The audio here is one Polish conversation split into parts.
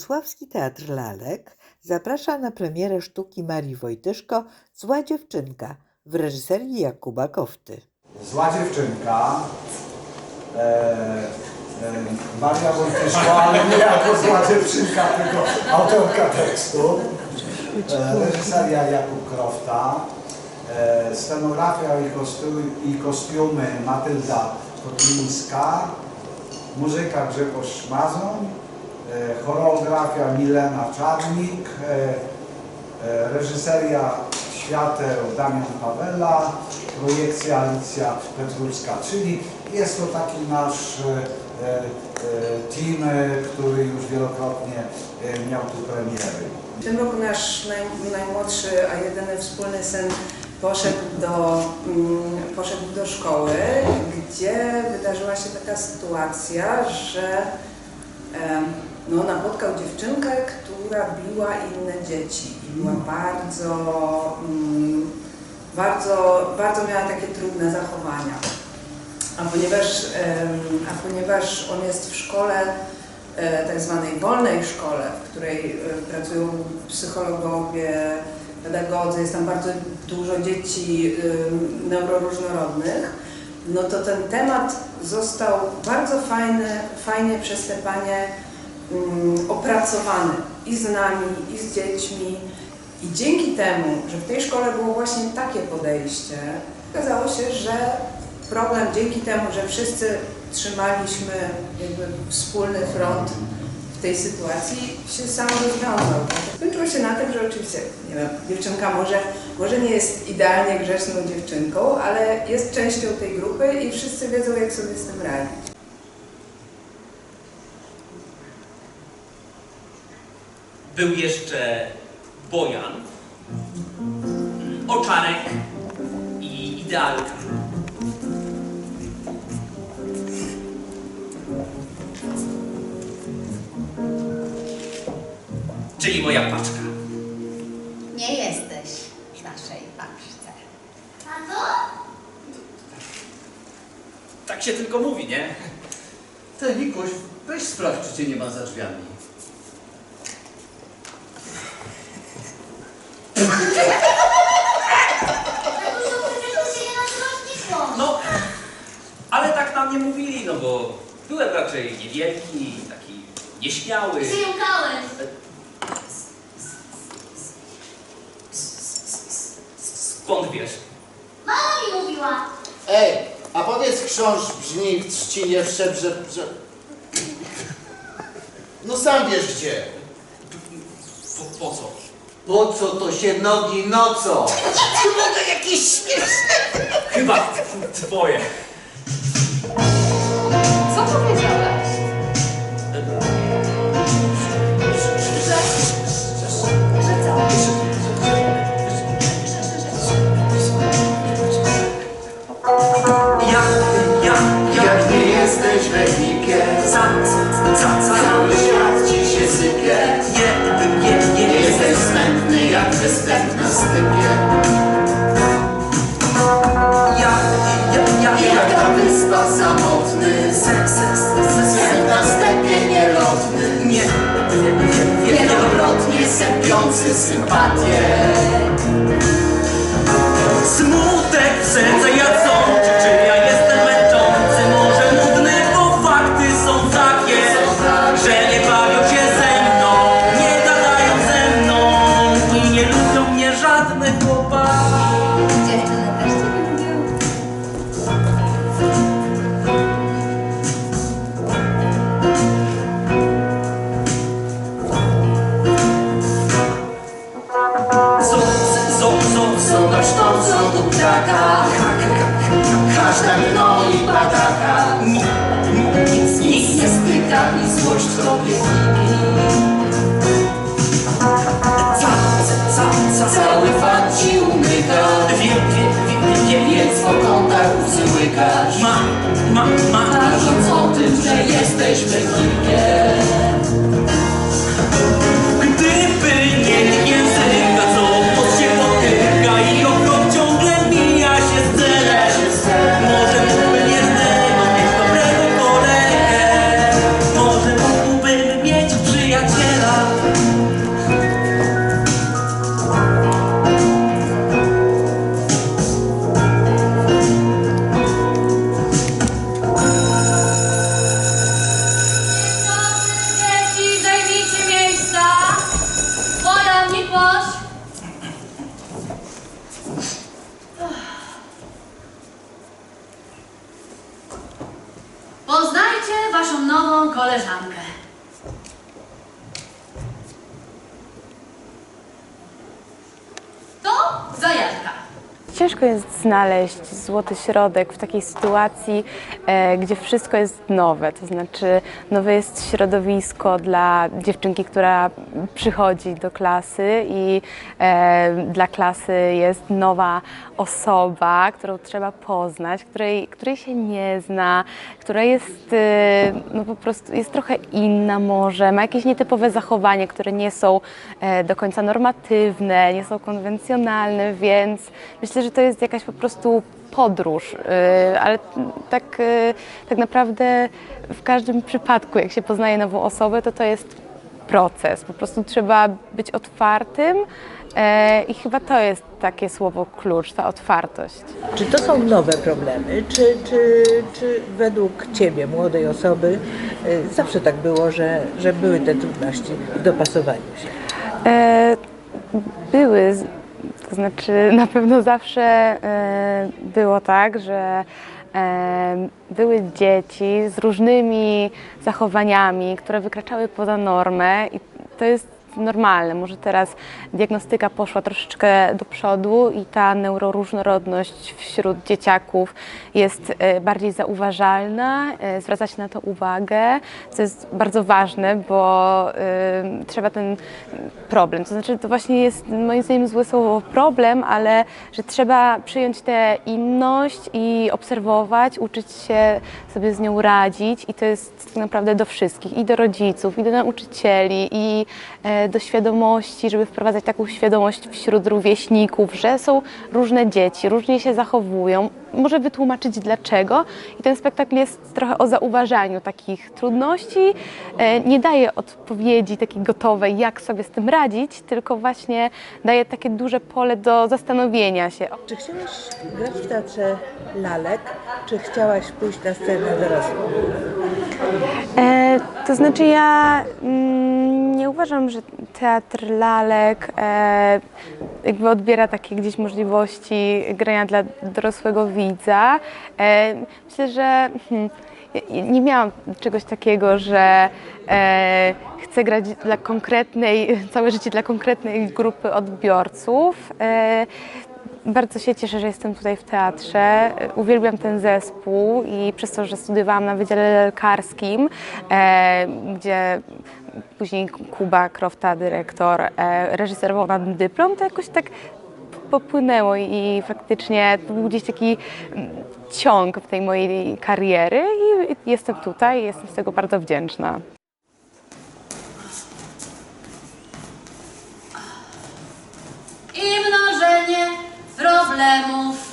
Wrocławski Teatr Lalek zaprasza na premierę sztuki Marii Wojtyszko Zła dziewczynka w reżyserii Jakuba Kofty. Zła dziewczynka. E, e, Maria Wojtyszko, ale nie jako zła dziewczynka, tylko autorka tekstu. E, reżyseria Jakub Krofta. E, scenografia i, kostiumy, i kostiumy Matylda Kotlińska. Muzyka Grzegorz Mazoń. E, choreografia Milena Czarnik. E, E, Reżyseria świateł Damian Pawela, projekcja Alicja Petrucka, czyli jest to taki nasz team, który już wielokrotnie miał tu premiery. W tym roku nasz naj, najmłodszy, a jedyny wspólny syn poszedł do, mm, poszedł do szkoły, gdzie wydarzyła się taka sytuacja, że no, napotkał dziewczynkę, która biła inne dzieci i była bardzo, mm, bardzo, bardzo miała takie trudne zachowania. A ponieważ, a ponieważ on jest w szkole, e, tak zwanej wolnej szkole, w której e, pracują psychologowie, pedagodzy, jest tam bardzo dużo dzieci neuroróżnorodnych, no to ten temat został bardzo fajny, fajnie przez te panie opracowany i z nami, i z dziećmi. I dzięki temu, że w tej szkole było właśnie takie podejście, okazało się, że problem dzięki temu, że wszyscy trzymaliśmy jakby wspólny front w tej sytuacji, się sam rozwiązał. Skończyło się na tym, że oczywiście, nie wiem, dziewczynka może, może nie jest idealnie grzeczną dziewczynką, ale jest częścią tej grupy i wszyscy wiedzą, jak sobie z tym radzić. Był jeszcze Bojan, Oczarek i Idealka. Czyli moja paczka. Nie jesteś w naszej paczce. A to? Tak się tylko mówi, nie? Ty, Mikuś, weź sprawdź, czy cię nie ma za drzwiami. Za dużo krytyków się nie nas No, ale tak nam nie mówili, no bo byłem raczej niewielki, taki nieśmiały. Przyjąkałeś. Skąd wiesz? Mama mi mówiła. Ej, a powiedz książ brzmi w trzcinie wszedł, że, że... No sam wiesz gdzie. Po, po co? Po co to się nogi nocą? Mogę jakieś śmieszne. Chyba twoje. Samotny, se, se, se, se, jak na stepie nielotny. nie, nie, nie, nie, Wielokrotnie sępiący sympatię. Smutek w serce jadzący, judgment. naszą nową koleżankę. Ciężko jest znaleźć złoty środek w takiej sytuacji, e, gdzie wszystko jest nowe. To znaczy, nowe jest środowisko dla dziewczynki, która przychodzi do klasy i e, dla klasy jest nowa osoba, którą trzeba poznać, której, której się nie zna, która jest e, no po prostu jest trochę inna może, ma jakieś nietypowe zachowania, które nie są do końca normatywne, nie są konwencjonalne, więc myślę, że to jest jakaś po prostu podróż, e, ale tak, e, tak naprawdę w każdym przypadku, jak się poznaje nową osobę, to to jest proces. Po prostu trzeba być otwartym e, i chyba to jest takie słowo klucz, ta otwartość. Czy to są nowe problemy? Czy, czy, czy według Ciebie, młodej osoby, y, zawsze tak było, że, że były te trudności w dopasowaniu się? E, były, to znaczy na pewno zawsze e, było tak, że e, były dzieci z różnymi zachowaniami, które wykraczały poza normę i to jest normalne. Może teraz diagnostyka poszła troszeczkę do przodu i ta neuroróżnorodność wśród dzieciaków jest e, bardziej zauważalna, e, zwraca się na to uwagę, co jest bardzo ważne, bo e, trzeba ten problem, to znaczy to właśnie jest moim zdaniem złe słowo problem, ale że trzeba przyjąć tę inność i obserwować, uczyć się sobie z nią radzić i to jest tak naprawdę do wszystkich, i do rodziców, i do nauczycieli, i do świadomości, żeby wprowadzać taką świadomość wśród rówieśników, że są różne dzieci, różnie się zachowują, może wytłumaczyć dlaczego i ten spektakl jest trochę o zauważaniu takich trudności, e, nie daje odpowiedzi takiej gotowej, jak sobie z tym radzić, tylko właśnie daje takie duże pole do zastanowienia się. Czy chciałaś grać w teatrze lalek, czy chciałaś pójść na scenę dorosłą? E, to znaczy ja mm, nie uważam, że teatr lalek e, jakby odbiera takie gdzieś możliwości grania dla dorosłego widza. E, myślę, że hmm, nie miałam czegoś takiego, że e, chcę grać dla konkretnej, całe życie dla konkretnej grupy odbiorców. E, bardzo się cieszę, że jestem tutaj w teatrze. Uwielbiam ten zespół i przez to, że studiowałam na Wydziale Lekarskim, e, gdzie później Kuba Krofta, dyrektor, e, reżyserował na ten dyplom, to jakoś tak popłynęło i faktycznie to był gdzieś taki mm, ciąg tej mojej kariery i jestem tutaj i jestem z tego bardzo wdzięczna. i mnożenie problemów.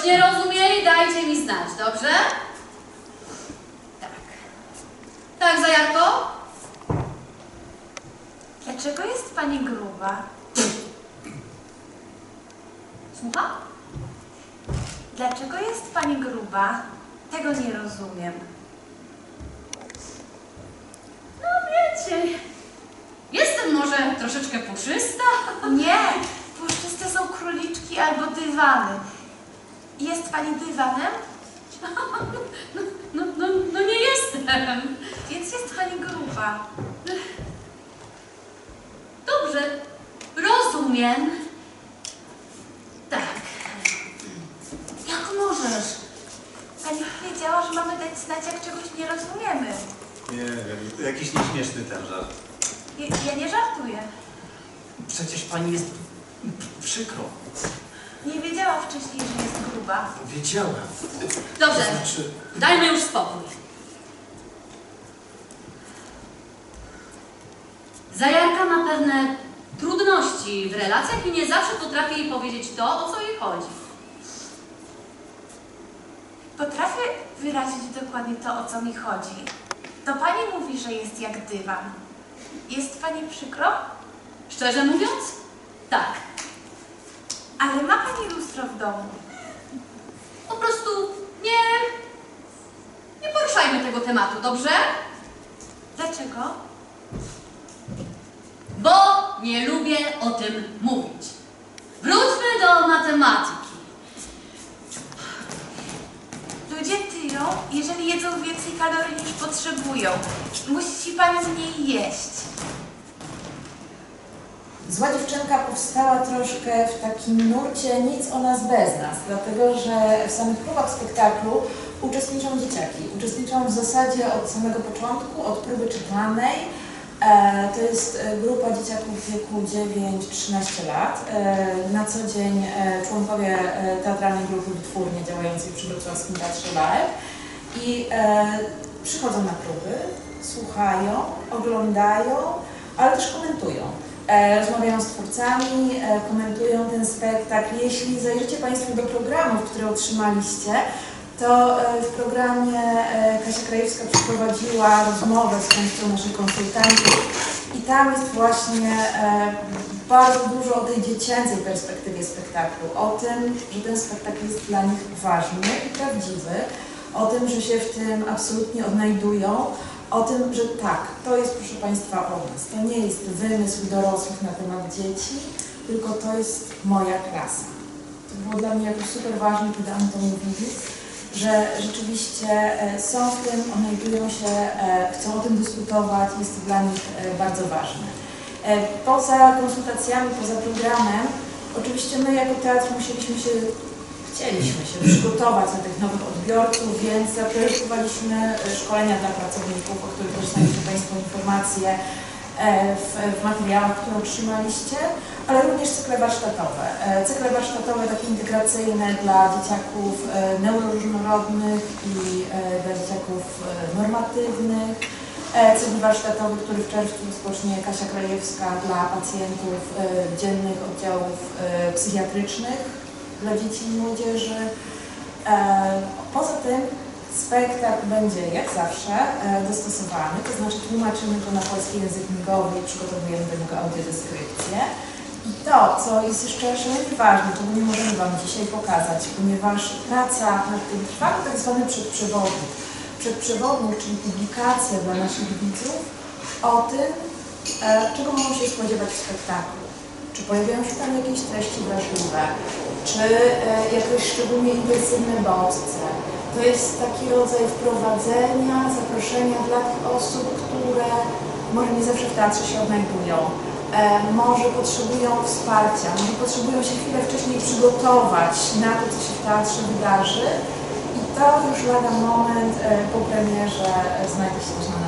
Czegoś nie rozumieli, dajcie mi znać, dobrze? Tak. Tak, Zajarko? Dlaczego jest pani gruba? Słucham? Dlaczego jest pani gruba? Tego nie rozumiem. No wiecie, jestem może troszeczkę puszysta. Nie, puszczyste są króliczki albo dywany. Jest pani dywanem? No, no, no, no nie jestem. Więc jest pani gruba. Dobrze, rozumiem. Tak. Jak możesz? Pani powiedziała, że mamy dać znać, jak czegoś nie rozumiemy. Nie wiem, jakiś nieśmieszny ten żart. Ja, ja nie żartuję. Przecież pani jest przykro. Nie wiedziałam wcześniej, że jest gruba. Wiedziałem. Dobrze, To znaczy, dajmy już spokój. Zajarka ma pewne trudności w relacjach i nie zawsze potrafi jej powiedzieć to, o co jej chodzi. Potrafię wyrazić dokładnie to, o co mi chodzi. To pani mówi, że jest jak dywan. Jest pani przykro? Szczerze mówiąc, tak. Ale ma pani lustro w domu. Po prostu nie. Nie poruszajmy tego tematu, dobrze? Dlaczego? Bo nie lubię o tym mówić. Wróćmy do matematyki. Ludzie tyją, jeżeli jedzą więcej potrzebują. Musi pani z niej jeść. Zła dziewczynka powstała troszkę w takim nurcie nic o nas bez nas, dlatego że w samych próbach spektaklu uczestniczą dzieciaki. Uczestniczą w zasadzie od samego początku, od próby czytanej. E, to jest e, grupa dzieciaków w wieku 9-13 lat. E, na co dzień członkowie teatralnej grupy Wytwórnie działającej przy Wrocławskim Teatrze Live. I przychodzą na próby, słuchają, oglądają, ale też komentują. E, rozmawiają z twórcami, e, komentują ten spektakl. Jeśli zajrzycie Państwo do programów, które otrzymaliście, to e, w programie Kasia Krajewska przeprowadziła rozmowę z częścią naszych konsultantów i tam jest właśnie bardzo dużo o tej dziecięcej perspektywie spektaklu, o tym, że ten spektakl jest dla nich ważny i prawdziwy, o tym, że się w tym absolutnie odnajdują, o tym, że tak, to jest proszę Państwa o nas. To nie jest wymysł dorosłych na temat dzieci, tylko to jest moja klasa. To było dla mnie jakoś super ważne, kiedy Anton mówił, że rzeczywiście e, są w tym, odnajdują się, e, chcą o tym dyskutować, jest to dla nich e, bardzo ważne. Poza konsultacjami, poza programem, oczywiście my jako teatr musieliśmy się, chcieliśmy się przygotować na tych nowych odbiorców, więc zaprojektowaliśmy e, szkolenia dla pracowników, o których też znajdziecie Państwo informacje e, w, w materiałach, które otrzymaliście, ale również cykle warsztatowe. E, Cykle warsztatowe takie integracyjne dla dzieciaków neuroróżnorodnych i dla dzieciaków normatywnych. Cykl warsztatowy, który w czerwcu rozpocznie Kasia Krajewska dla pacjentów dziennych oddziałów psychiatrycznych dla dzieci i młodzieży. E, Poza tym spektakl będzie jak zawsze e, dostosowany, to znaczy tłumaczymy go na polski język migowy i przygotowujemy do niego audiodeskrypcję. I to, co jest jeszcze szalenie ważne, czego nie możemy Wam dzisiaj pokazać, ponieważ praca nad tym trwa, tak zwany przedprzewodnik. Przedprzewodnik, czyli publikacja dla naszych widzów o tym, e, czego mogą się spodziewać w spektaklu. Czy pojawiają się tam jakieś treści wrażliwe, czy e, jakieś szczególnie intensywne bodźce. To jest taki rodzaj wprowadzenia, zaproszenia dla tych osób, które może nie zawsze w teatrze się odnajdują, e, może potrzebują wsparcia, może potrzebują się chwilę wcześniej przygotować na to, co się w teatrze wydarzy. I to już lada moment e, po premierze znajdzie się też na